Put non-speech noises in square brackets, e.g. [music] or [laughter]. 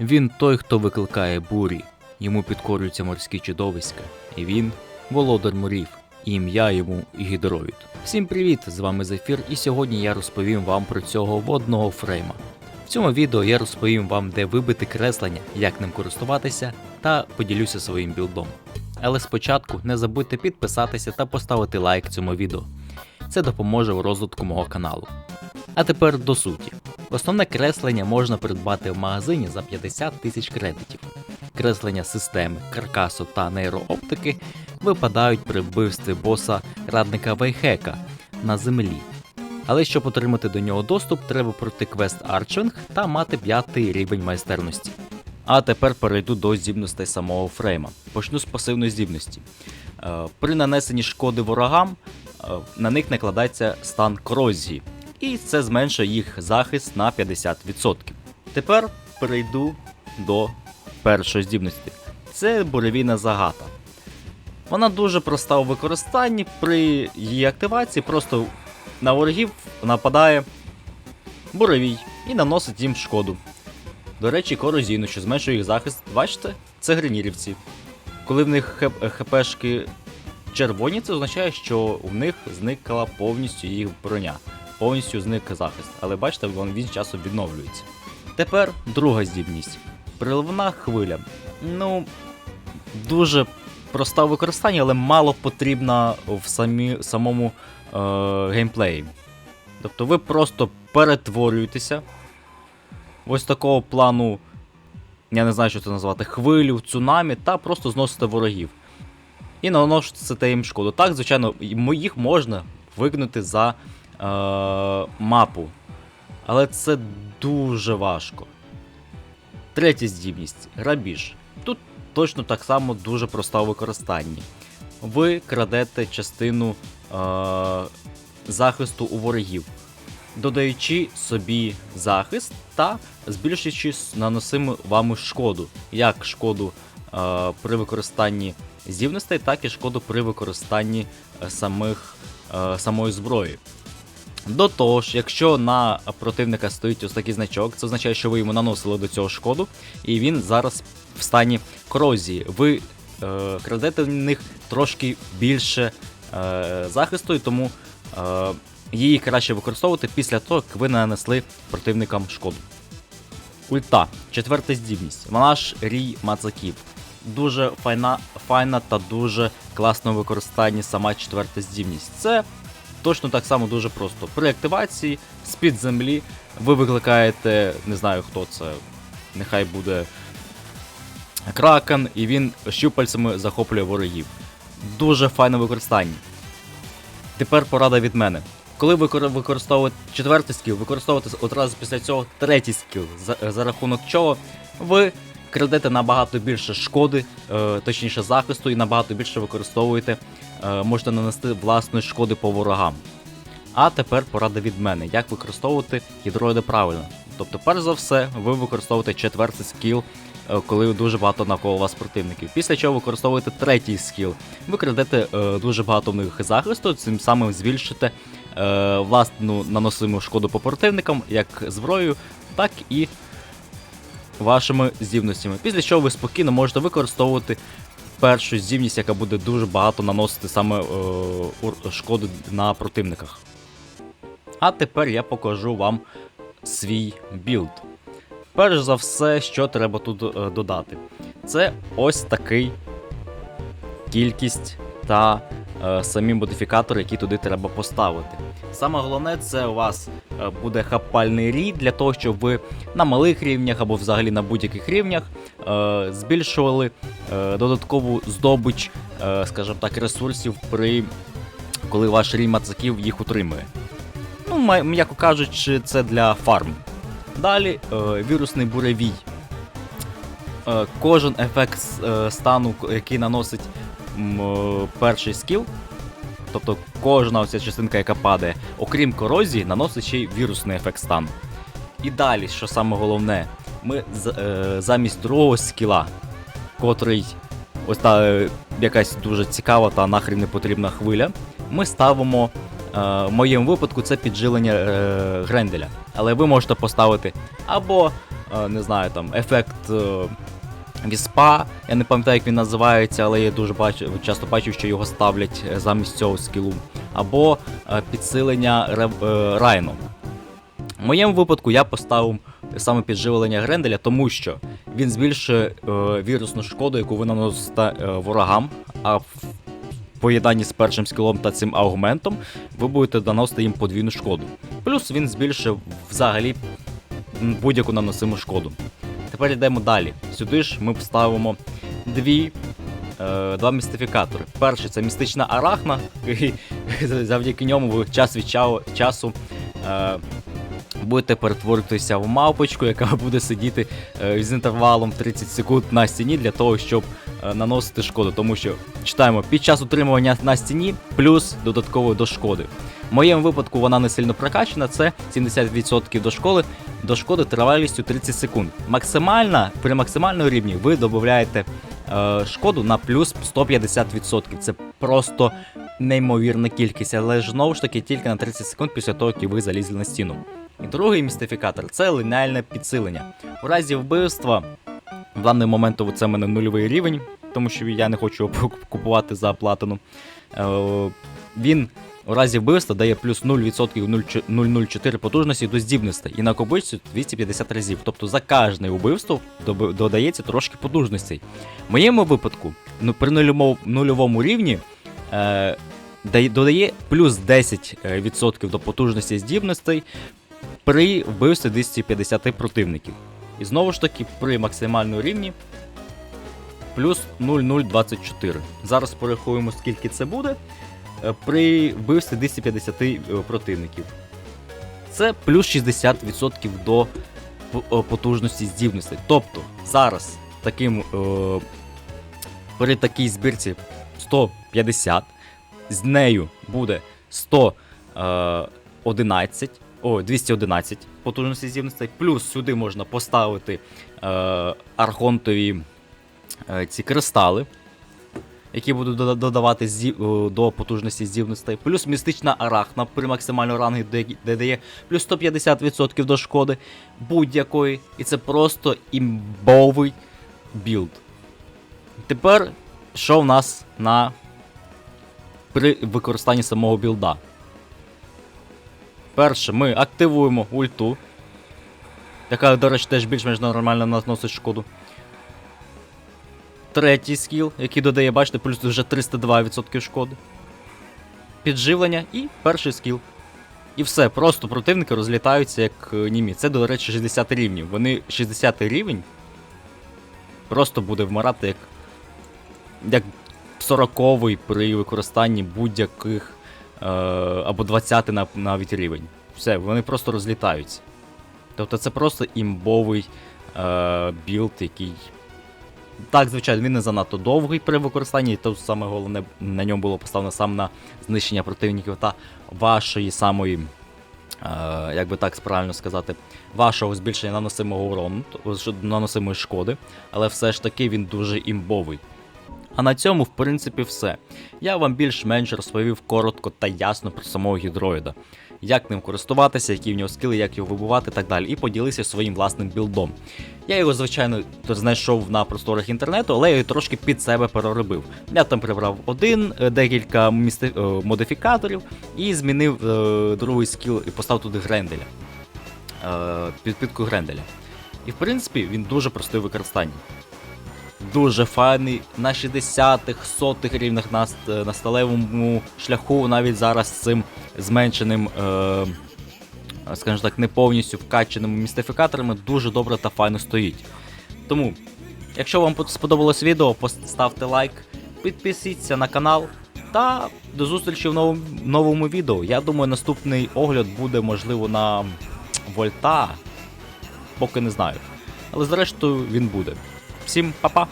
Він той, хто викликає бурі, йому підкорюються морські чудовиська, і він володар морів, і ім'я йому Гідроїд. Всім привіт! З вами Зефір, і сьогодні я розповім вам про цього водного фрейма. В цьому відео я розповім вам, де вибити креслення, як ним користуватися, та поділюся своїм білдом. Але спочатку не забудьте підписатися та поставити лайк цьому відео. Це допоможе у розвитку мого каналу. А тепер до суті. Основне креслення можна придбати в магазині за 50 тисяч кредитів. Креслення системи, каркасу та нейрооптики випадають при вбивстві боса радника Вейхека на землі. Але щоб отримати до нього доступ, треба пройти квест Арчинг та мати п'ятий рівень майстерності. А тепер перейду до здібностей самого фрейма. Почну з пасивної здібності. Е, При нанесенні шкоди ворогам е, на них накладається стан корозії, і це зменшує їх захист на 50%. Тепер перейду до першої здібності. Це буревійна загата. Вона дуже проста у використанні. При її активації просто на ворогів нападає буревій і наносить їм шкоду. До речі, корозійну, що зменшує їх захист. Бачите, це гринірівці. Коли в них хп- хпшки червоні, це означає, що в них зникла повністю їх броня, повністю зник захист. Але бачите, він, з часом відновлюється. Тепер друга здібність. Приливна хвиля. Ну, дуже проста у використанні, але мало потрібна в самі, самому е, геймплеї. Тобто ви просто перетворюєтеся ось такого плану, я не знаю, що це назвати, хвилю, цунамі, та просто зносите ворогів. І наносите їм шкоду. Так, звичайно, їх можна викинути за мапу. Але це дуже важко. Третя здібність грабіж. Тут точно так само дуже проста у використанні. Ви крадете частину е, захисту у ворогів, додаючи собі захист та збільшуючи наносиму вами шкоду, як шкоду е, при використанні здібностей, так і шкоду при використанні е, самих, е, самої зброї. До того ж, якщо на противника стоїть ось такий значок, це означає, що ви йому наносили до цього шкоду, і він зараз в стані корозії. Ви е, крадете в них трошки більше е, захисту, і тому е, її краще використовувати після того, як ви нанесли противникам шкоду. Ульта, четверта здібність. Вона ж рій мацаків. Дуже файна, файна та дуже класно в використанні сама четверта здібність. Це точно так само дуже просто. При активації з-під землі ви викликаєте, не знаю хто це, нехай буде кракен, і він щупальцями захоплює ворогів. Дуже файне використання. Тепер порада від мене. Коли ви використовуєте четвертий скіл, використовуєте одразу після цього третій скіл, за, за рахунок чого ви крадете набагато більше шкоди, е, точніше захисту, і набагато більше використовуєте, е, можете нанести власної шкоди по ворогам. А тепер порада від мене, як використовувати гідроїди правильно. Тобто, перш за все, ви використовуєте четвертий скіл, е, коли дуже багато навколо вас противників. Після чого використовуєте третій скіл. Ви крадете дуже багато в них захисту, цим самим збільшите власну наносиму шкоду по противникам, як зброєю, так і вашими здібностями. Після чого ви спокійно можете використовувати першу здібність, яка буде дуже багато наносити саме е, шкоду на противниках. А тепер я покажу вам свій білд. Перш за все, що треба тут е, додати, це ось такий кількість та самі модифікатори, які туди треба поставити. Саме головне, це у вас е, буде хапальний рід для того, щоб ви на малих рівнях або взагалі на будь-яких рівнях е, збільшували е, додаткову здобич, е, скажімо так, ресурсів при коли ваш рій мацаків їх утримує. Ну, м'яко кажучи, це для фарм. Далі е, вірусний буревій. Е, кожен ефект е, стану, який наносить е, перший скіл, тобто кожна оця частинка, яка падає, окрім корозії, наносить ще й вірусний ефект стану. І далі, що саме головне, ми е, замість другого скіла, котрий ось та е, якась дуже цікава та нахрен не потрібна хвиля, ми ставимо. е, В моєму випадку це піджилення е, Гренделя. Але ви можете поставити або е, не знаю, там, ефект е, віспа. Я не пам'ятаю, як він називається, але я дуже бачу, часто бачив, що його ставлять е, замість цього скілу. Або е, підсилення е, Райну. В моєму випадку я поставив саме підживлення Гренделя, тому що він збільшує вірусну шкоду, яку ви наносите ворогам. А в поєднанні з першим скілом та цим аугментом ви будете наносити їм подвійну шкоду. Плюс він збільшує взагалі будь-яку наносиму шкоду. Тепер йдемо далі. Сюди ж ми вставимо дві. е, Два містифікатори. Перший це містична арахна, і [laughs] завдяки ньому ви час від часу е, будете перетворитися в мавпочку, яка [laughs] буде сидіти е, з інтервалом 30 секунд на стіні для того, щоб е, наносити шкоду. Тому що читаємо під час утримування на стіні плюс додатково до шкоди. В моєму випадку вона не сильно прокачана, це 70% до шкоди, до шкоди тривалістю 30 секунд. Максимальна, при максимальному рівні ви додаєте е, шкоду на плюс 150%. Це просто неймовірна кількість, але ж знову ж таки тільки на 30 секунд після того, як ви залізли на стіну. І другий містифікатор це лінейне підсилення. У разі вбивства, в даний момент це в мене нульовий рівень, тому що я не хочу [laughs] купувати за платину. Е, Він у разі вбивства дає плюс 0% 0,04 потужності до здібностей і накопичується 250 разів. Тобто за кожне вбивство додається трошки потужностей. В моєму випадку, ну, при нульовому, рівні е, додає плюс 10% до потужності здібностей при вбивстві 250 противників. І знову ж таки, при максимальному рівні плюс 0,024. Зараз порахуємо, скільки це буде. Е, При вбивстві 250 е, противників. Це плюс 60% до потужності здібностей. Тобто зараз таким, е, при такій збірці 150, з нею буде 111, о, 211 потужності здібностей, плюс сюди можна поставити е, архонтові е, ці кристали, які будуть додавати зі, до потужності здібностей, плюс містична арахна при максимальному рангу, де, де дає плюс 150% до шкоди будь-якої. І це просто імбовий білд. Тепер, що в нас на при використанні самого білда? Перше, ми активуємо ульту, яка, до речі, теж більш-менш нормально наносить шкоду. Третій скіл, який додає, бачите, плюс вже 302% шкоди. Підживлення і перший скіл. І все, просто противники розлітаються як е, німі. Це, до речі, 60 рівнів. Вони 60 рівень просто буде вмирати як, як 40-й при використанні будь-яких е, або 20 на, навіть рівень. Все, вони просто розлітаються. Тобто це просто імбовий е, білд, який. Так, звичайно, він не занадто довгий при використанні, і тут саме головне на ньому було поставлено саме на знищення противників та вашої самої, е, як би так правильно сказати, вашого збільшення наносимого урону, наносимої шкоди, але все ж таки він дуже імбовий. А на цьому, в принципі, все. Я вам більш-менш розповів коротко та ясно про самого гідроїда, як ним користуватися, які в нього скіли, як його вибивати і так далі, і поділився своїм власним білдом. Я його, звичайно, знайшов на просторах інтернету, але я його трошки під себе переробив. Я там прибрав один, е, декілька місти... е, модифікаторів і змінив е, другий скіл і поставив туди Гренделя. Е, підпитку Гренделя. І в принципі він дуже простий в використанні. Дуже файний на 60-х, 100-х рівнях на, на сталевому шляху, навіть зараз з цим зменшеним, е, скажімо так, не повністю вкаченими містифікаторами дуже добре та файно стоїть. Тому, якщо вам сподобалось відео, поставте лайк, підпишіться на канал та до зустрічі в новому, новому відео. Я думаю, наступний огляд буде можливо на Вольта, поки не знаю. Але зрештою він буде. Всім па-па!